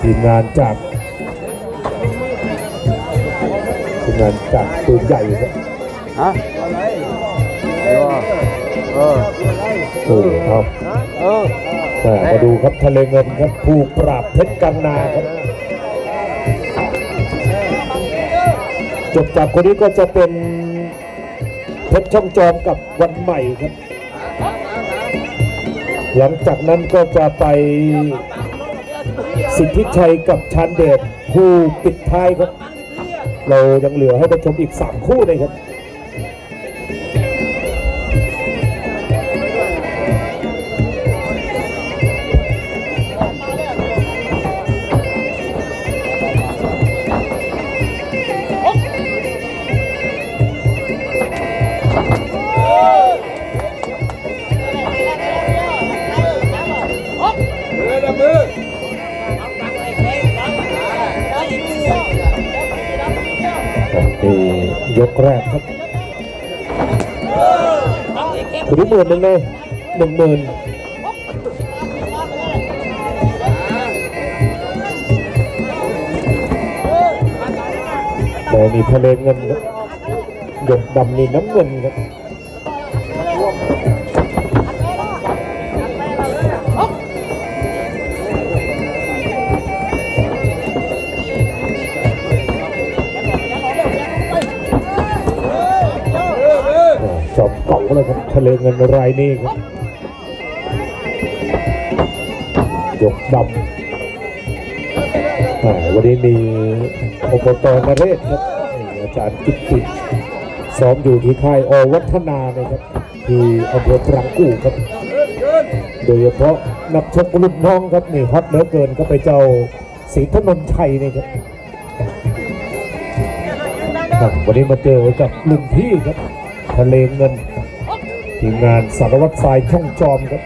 ทีมงานจากทีมงานจากปืนใหญ่ครับฮะเออเออโอ้ครับเอออ่ามาดูครับทะเลเงินครับผู้ปราบเพชรกันนาครับจบจากคนนี้ก็จะเป็นเพชรช่องจอมกับวันใหม่ครับ หลังจากนั้นก็จะไป สิทธิชัยกับชันเดชผู้ปิดท้ายครับ เรายังเหลือให้ไปชมอีก 3 คู่เลยครับ นี่ยกแรกครับคุณหมื่นหนึ่งเลยหนึ่งหมื่นแต่มีทะเลเงินครับหยกดำนี่น้ำเงินครับ ลยครับทะเลเงินรายนี้ครับหยกดำวันนี้มีอบตนเรศครับอาจารย์กิตติซ้อมอยู่ที่ค่ายอวัฒนานะครับ ที่อำเภอปรางกู่ครับ โดยเฉพาะนักชกรุ่นน้องครับนี่ฮอตเหลือเกินก็ไปเจ้าศรีธนนชัยนี่ครับวันนี้มาเจอกับลุงพี่ครับ ทะเลเงิน ทีมงานสารวัตรสายช่องจอมครับ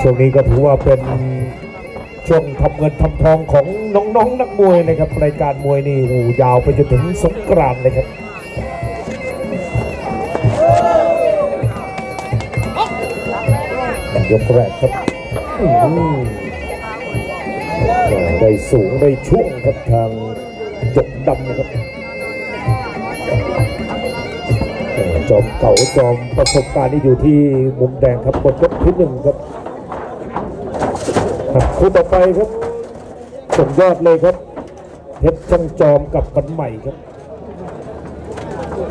ช่วงนี้ก็ถือว่าเป็นช่วงทำเงินทำทองของน้องๆนักมวยนะครับรายการมวยนี่โอ้โหยาวไปจนถึงสงกรานต์เลยครับยกแรกครับได้สูงได้ช่วงครับทางยกดำครับ จอมเก่าจอมประสบการณ์นี่อยู่ที่มุมแดงครับบนยกที่หนึ่งครับครับคู่ต่อไปครับสุดยอดเลยครับเพชรช่างจอมกับกันใหม่ครับ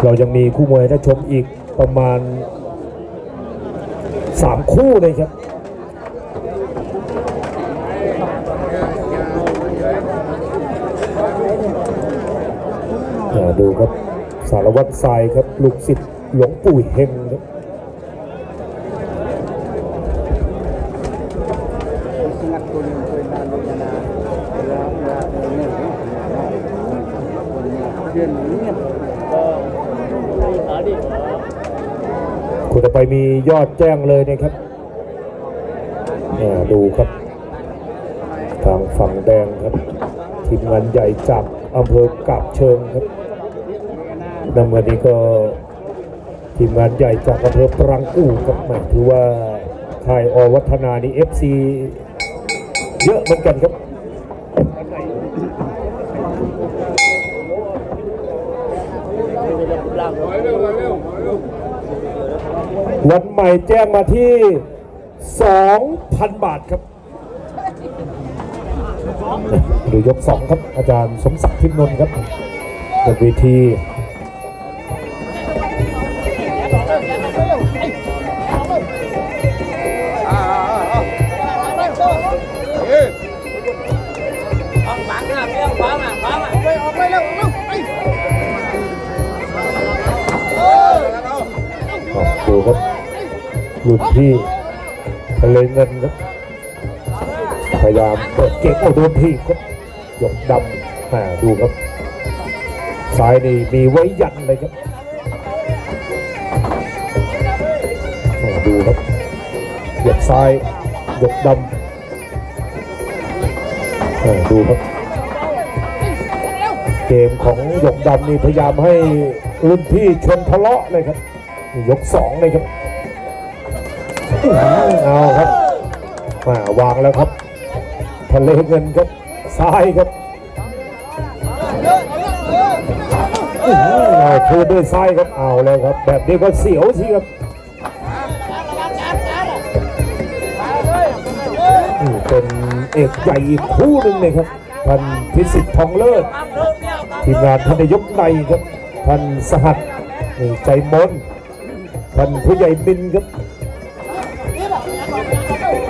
เรายังมีคู่มวยให้ได้ชมอีกประมาณสามคู่เลยครับอ่าดูครับสารวัตรทรายครับ ลูกศิษย์ หลวงปู่เฮงครับคุณต่อไปมียอดแจ้งเลยนะครับอ่ดูครับ ทางฝั่งแดงครับ ทีมงานใหญ่จากอำเภอกาบเชิงครับนำวันนี้ก็ ทีมงานใหญ่จากอำเภอปรังกู้ครับแหมถือว่าค่ายอวัฒนานี่ FC เยอะเหมือนกันครับวันใหม่แจ้งมาที่ 2,000 บาทครับดูยกสองครับ อาจารย์สมศักดิ์ทิมนนท์ครับบนเวที ดูครับรุ่นพี่ทะเลเงินครับพยายามเปิดเกมเอาโดนทีบครับหยกดำอ่าดูครับซ้ายนี่มีไว้ยันเลยครับดูครับหยียบซ้ายหยกดำอ่าดูครับ เกมของหยกดำนี่พยายามให้รุ่นพี่ชนทะเลาะเลยครับ ยกสองเลยครับเอาครับวางแล้วครับทะเลเงินครับซ้ายครับคือหือเอาคืนด้วยซ้ายครับเอาเลยครับ แบบนี้ก็เสียวสิครับเป็นเอกใหญ่อีกคู่หนึ่งเลยครับท่านพิสิทธิ์ทองเลิศทีมงานท่านนายกในครับท่านสหัสใจมน ท่านผู้ใหญ่บินครับ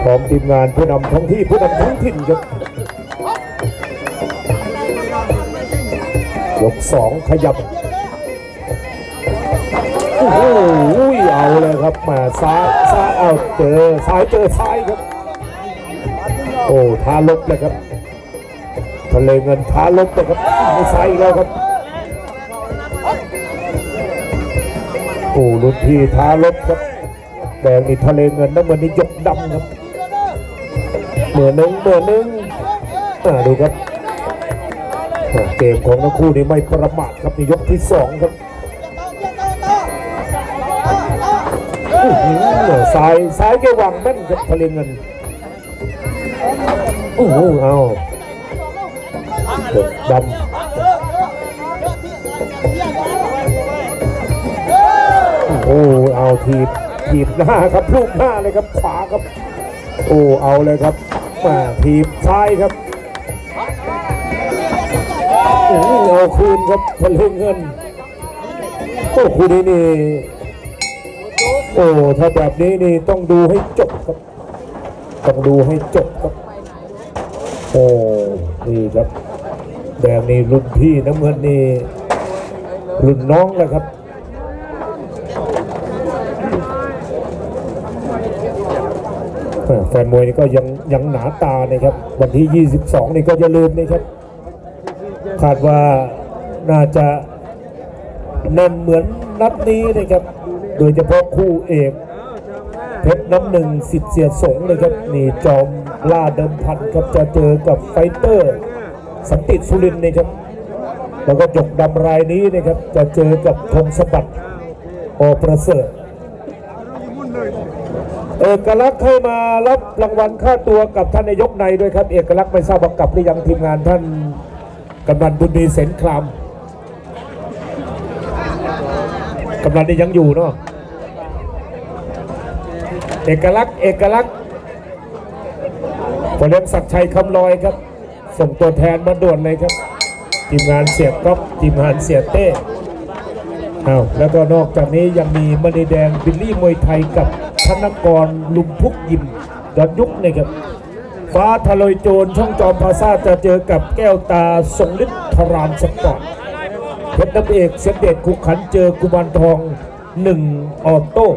พร้อมทีมงานผู้นำท้องที่ผู้นำท้องถิ่นครับยกสองขยับโอ้โหเอาเลยครับมาซ้ายซ้ายเอาเจอซ้ายเจอซ้ายครับ โอ้ท้าลบเลยครับทะเลเงินท้าลบเลยครับไม่ซ้ายแล้วครับ โอ้รุ่นพี่ท้าลบครับแดงนี่ทะเลเงินน้ำเงินนี่ยกดำครับเหมือนหนึ่งเหมือนหนึ่งอ่าดูครับเกมของทั้งคู่นี่ไม่ประมาทครับในยกที่สองครับอื้อหือซ้ายซ้ายแกวางแม่นครับทะเลเงินโอ้โหเอาดำ โอ้เอาทีบทีบหน้าครับลูกหน้าเลยครับขวาครับ โอ้เอาเลยครับมาทีบซ้ายครับโอ้เอาคืนครับทะเลเงินโอ้คู่นี้นี่โอ้ถ้าแบบนี้นี่ต้องดูให้จบครับต้องดูให้จบครับโอ้นี่ครับแดงนี่รุ่นพี่น้ำเงินนี่รุ่นน้องเลยครับ แฟนมวยนี่ก็ยังยังหนาตานะครับ วันที่ 22 นี่ก็อย่าลืมนะครับ คาดว่าน่าจะแน่นเหมือนนัดนี้นะครับ โดยเฉพาะคู่เอกเพชรน้ำหนึ่งสิทธิ์เสียสงนะครับนี่จอมล่าเดิมพันครับจะเจอกับไฟเตอร์ สันติสุรินนะครับ แล้วก็จกดำรายนี้นะครับ จะเจอกับธงสบัดอประเสริฐ เอกลักษณ์ให้มารับรางวัลค่าตัวกับท่านนายกในด้วยครับ เอกลักษณ์ไม่ทราบว่ากลับหรือยังทีมงานท่านกำนันบุญมีเสนครามกำนันนี่ยังอยู่เนาะเอกลักษณ์เอกลักษณ์พลเอกศักชัยคำลอยครับ ส่งตัวแทนมาด่วนเลยครับ ทีมงานเสียบก๊อฟทีมงานเสียเต้เอาแล้วก็นอกจากนี้ยังมีมณีแดงบิลลี่มวยไทยกับ ธนกรลุมพุกยิมยอดยุคนี่ครับ ฟ้าทะลอยโจรช่องจอมพาซาจะเจอกับแก้วตาทรงฤทธิ์ธรานสปอร์ตเพชรน้ำเอกเสด็จคุกขันเจอกุมารทอง1ออโต้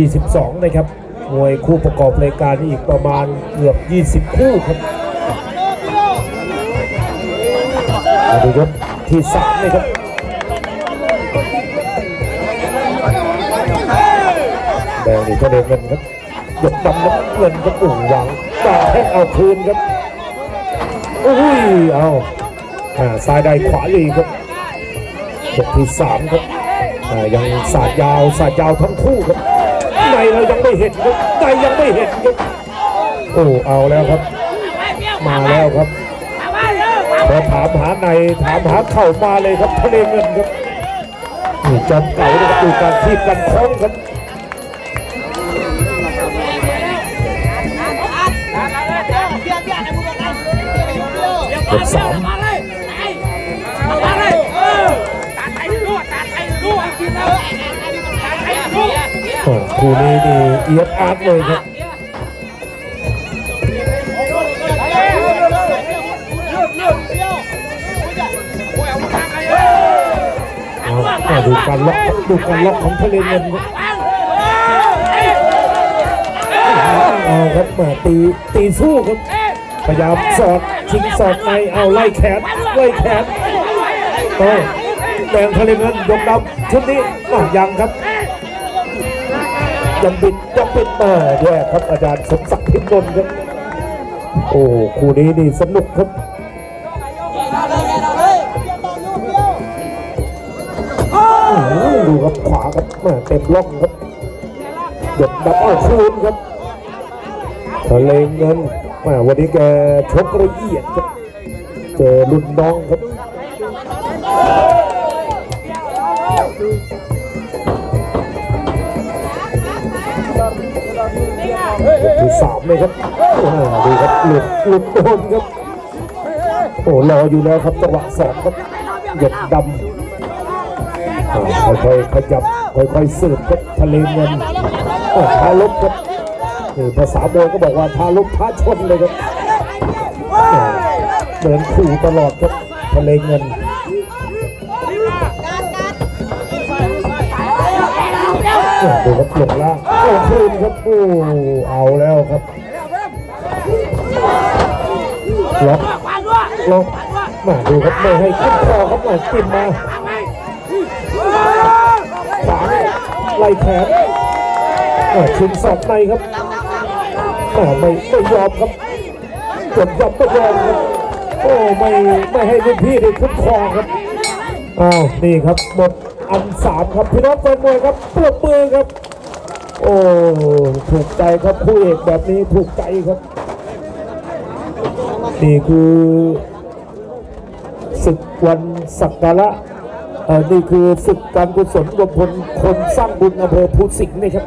22 นะครับมวยคู่ประกอบรายการอีกประมาณเกือบ 20 คู่ครับมาดูยกที่3เลยครับ แดงนี่ก็เดินเงินครับยกดำน้ำเงินครับอุ่งหวังดาแท่งเอาคืนครับอุ้ยเอาอ่าซ้ายได้ขวาลีครับยกที่สามครับอ่ายังสาดยาวสาดยาวทั้งคู่ครับในเรายังไม่เห็นครับในยังไม่เห็นครับโอ้เอาแล้วครับ มาแล้วครับพอถามหาในถามหาเข่ามาเลยครับทะเลเงินครับจอมเก่านะครับดูการทีบกันคล้องครับ ยกสออตัดไปรั่วตัดไปรั่วกินแล้วตัดไปรั่วโอ้คู่นี้นี่เอียดอาร์ตเลยครับดูการล็อกดูการล็อกของทะเลเงินครับเอาครับมาตีตีสู้ครับพยายามสอด ชิงสอดในเอาไล่แขนไล่แขนโอ้แดงทะเลเงินยกดำชุดนี้อะยังครับยังบิดยังบิดมาด้วยครับอาจารย์สมศักดิ์พิมพ์นนท์ครับโอ้คู่นี้นี่สนุกครับอื้อหือดูครับขวาครับม่เต็มล่องครับหยดดับเอาคืนครับทะเลเงิน ม่วันนี้แกชกละเอียดครับเจอรุ่นน้องครับที่สามเลยครับอ่าดูครับหลุดหลุดโดนครับโอ้รออยู่แล้วครับจังหวะสองครับหยดดำอ่าค่อยๆขยับค่อยๆสืบครับทะเลเงินโอ้ทาลบครับ ภาษาโบก็บอกว่าทาลบท้าชนเลยครับเดินขู่ตลอดครับทะเลเงินโอ้ดูครับหลงล่างโอ้คืนครับโอ้เอาแล้วครับล็อกล็อกมาดูครับไม่ให้ขึ้นคอครับมากินมาขวาไล่แขนชิงสอบในครับ อ่าไม่ไม่ยอมครับจนยอมไม่ยอมครับโอ้ไม่ไม่ให้รุ่นพี่ได้ขึ้นครองครับอ้าวนี่ครับหมดอันสามครับพี่น้องแฟนมวยครับปรบมือครับ โอ้ถูกใจครับคู่เอกแบบนี้ถูกใจครับ นี่คือศึกวันสักการะอ่อนี่คือศึกการกุศลรวมพลคนสร้างบุญอำเภอภูสิงห์นี่ครับ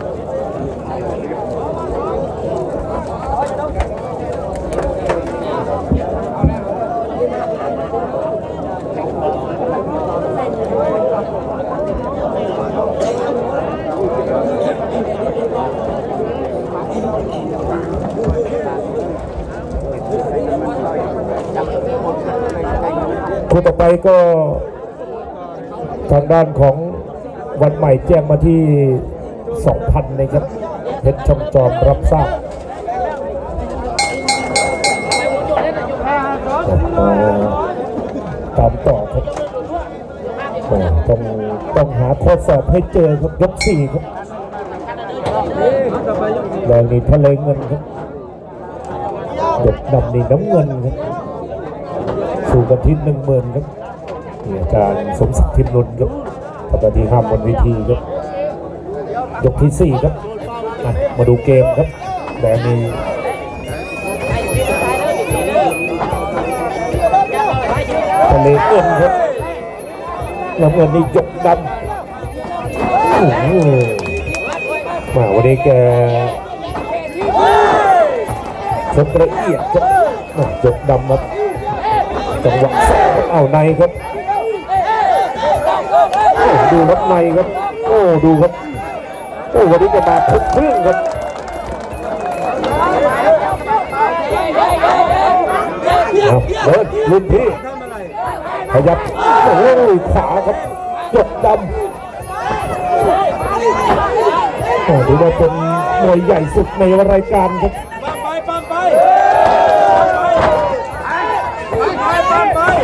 คู่ต่อไปก็ทางด้านของวันใหม่แจ้งมาที่ 2,000นะครับเพชรช่องจอมรับทราบตามต่อครับต้องต้องหาข้อสอบให้เจอครับยกสี่ครับแรงนี่ทะเลเงินครับยกดำนี่น้ำเงินครับ สู่กันที่หนึ่งหมื่นครับอาจารย์สมศักดิ์ทิมนุนครับทำหน้าที่ห้ามบนเวทีครับยกที่สี่ครับมาดูเกมครับแดงมีทะเลเงินครับน้ำเงินนี่ยกดำมาวันนี้แกชกละเอียดครับยกดำครับ จังหวะสองเอาในครับโอ้ดูครับในครับ โอ้ดูครับโอ้วันนี้จะมาทุกเครื่องครับเดินรุ่นพี่ขยับโอ้ยขวาครับจดดำโอ้ดูว่าเป็นมวยใหญ่สุดในรายการครับ ไปปั๊มไปปั๊มไปปั๊มไปปั๊มไปปั๊มไป โอ้โหดูครับ ไปปั๊ม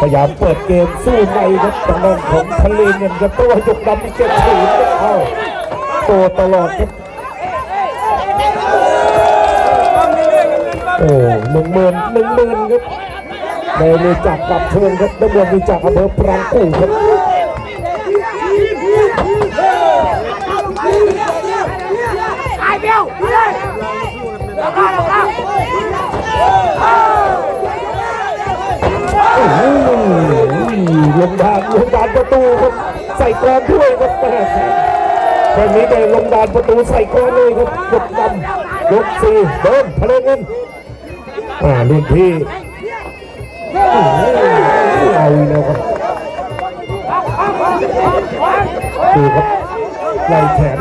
พยายามเปิดเกมสู้ในครับทางด้านของทะเลเงินครับตัวยกดำนี่เก็บถือเข้าโตตลอดครับปั๊มนี่เรื่องเงินปั๊มโอ้หนึ่งหมื่นหนึ่งหมื่นครับได้รู้จักกับเชิญครับด้เงินรู้จักอำเภอปรางกู่ครับ ลงดานลงดานประตูครับใส่กอนด้วยครับแม่แค่นี้ได้ลงดานประตูใส่กอนเลยครับยกดำยกสี่เดินทะเลเงินอ่ารุ่นพี่เอาอีกแล้วครับดูครับไล่แขน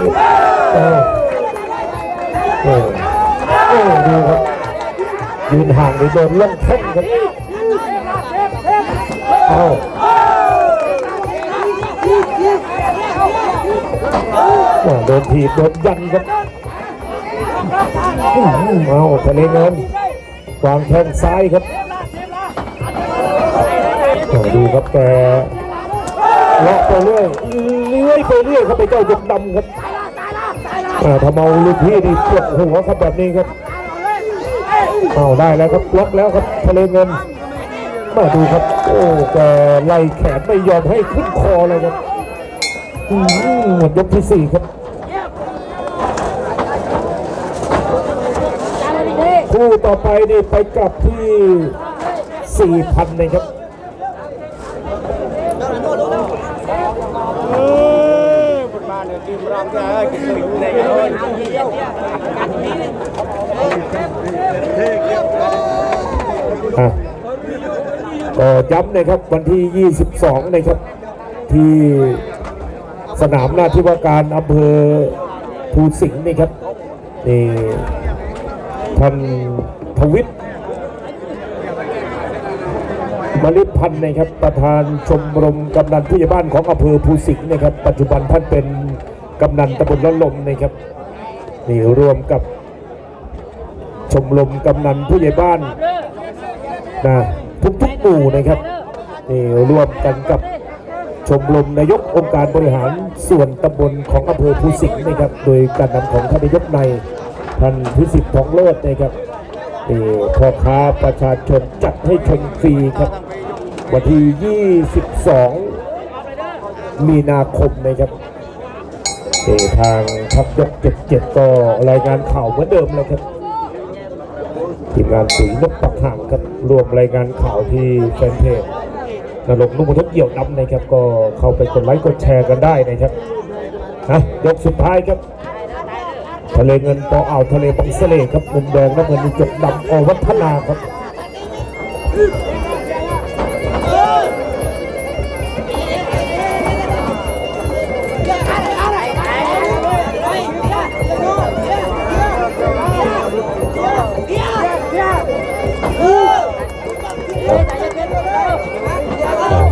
โอ้โอ้โอ้ดูครับยืนห่างไปโดนล่องแข้งครับเอาอ่า โดนถีบโดนยันครับเอาทะเลเงินวางแข้งซ้ายครับอ่าดูครับแกเลาะไปเรื่อยอื้อยไปเรื่อยครับไปเจ้ายกดำครับอ่าทำเอาลูกพี่นี่ปวดหัวครับแบบนี้ครับเอาได้แล้วครับล็อกแล้วครับทะเลเงินมาดูครับ โอ้แกไล่แขนไม่ยอมให้ขึ้นคอเลยครับหมดยกที่สี่ครับ คู่ ต่อไปนี่ไปกลับที่สี่พันนะครับบ้านเนี่ยทีมเราจะกินถึงไหนกันเลยอะก็ย้ำนะครับวันที่ 22 นะครับ ที่สนามหน้าที่ว่าการอำเภอภูสิงห์นี่ครับนี่ท่าน ทวิทย์มลิพันธ์นะครับ ประธานชมรมกำนันผู้ใหญ่บ้านของอำเภอภูสิงห์นะครับ ปัจจุบันท่านเป็นกำนันตำบลละลมนะครับนี่รวมกับชมรมกำนันผู้ใหญ่บ้านนะทุกๆหมู่นะครับนี่รวมกันกับชมรมนายกองค์การบริหารส่วนตำบลของอำเภอภูสิงห์นะครับ โดยการนำของท่านนายกในท่านพิสิทธิ์ทองโลดนะครับ นี่พ่อค้าประชาชนจัดให้ชมฟรีครับ วันที่ 22 มีนาคมนะครับนี่ทางทัพยก77ก็รายงานข่าวเหมือนเดิมเลยครับทีมงานปุ๋ยนกปักห่างครับรวมรายงานข่าวที่แฟนเพจนรกนุ่มทุกเหี่ยวดำนะครับ ก็เข้าไปกดไลค์กดแชร์กันได้นะครับนะยกสุดท้ายครับ ทะเลเงินปออ่าวทะเลบังเสลครับมุมแดงน้ำเงินมีจดดำอวัฒนาครับ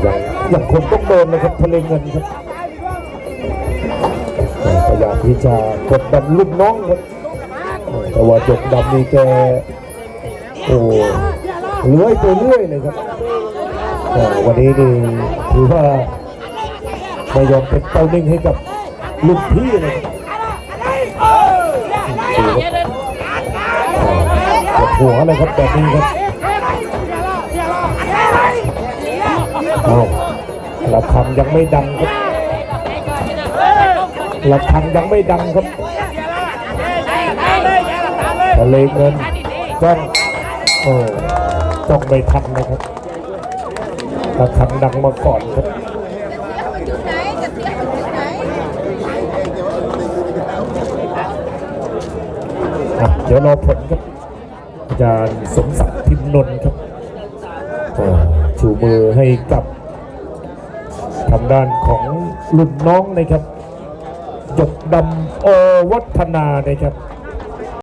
ยังยังคงต้องโดนนะครับทะเลเงินครับแต่พยายามที่จะกดดันลูกน้องครับแต่ว่าจกดำนี่แกโอ้เลื้อยไปเรื่อยเลยครับแต่วันนี้นี่ถือว่าไม่ยอมเป็นเต้านิ่งให้กับลูกพี่เลยครับดูครับปวดหัวเลยครับแบบนี้ครับเอาระฆังยังไม่ดังครับ ระฆังยังไม่ดังครับทะเลเงินต้องโอ้ต้องไม่ทันนะครับระฆังดังมาก่อนครับเดี๋ยวรอผลครับอาจารย์สมศักดิ์พิมนนท์ครับชูมือให้กับทางด้านของรุ่นน้องนะครับ จบดำโอวัฒนานะครับ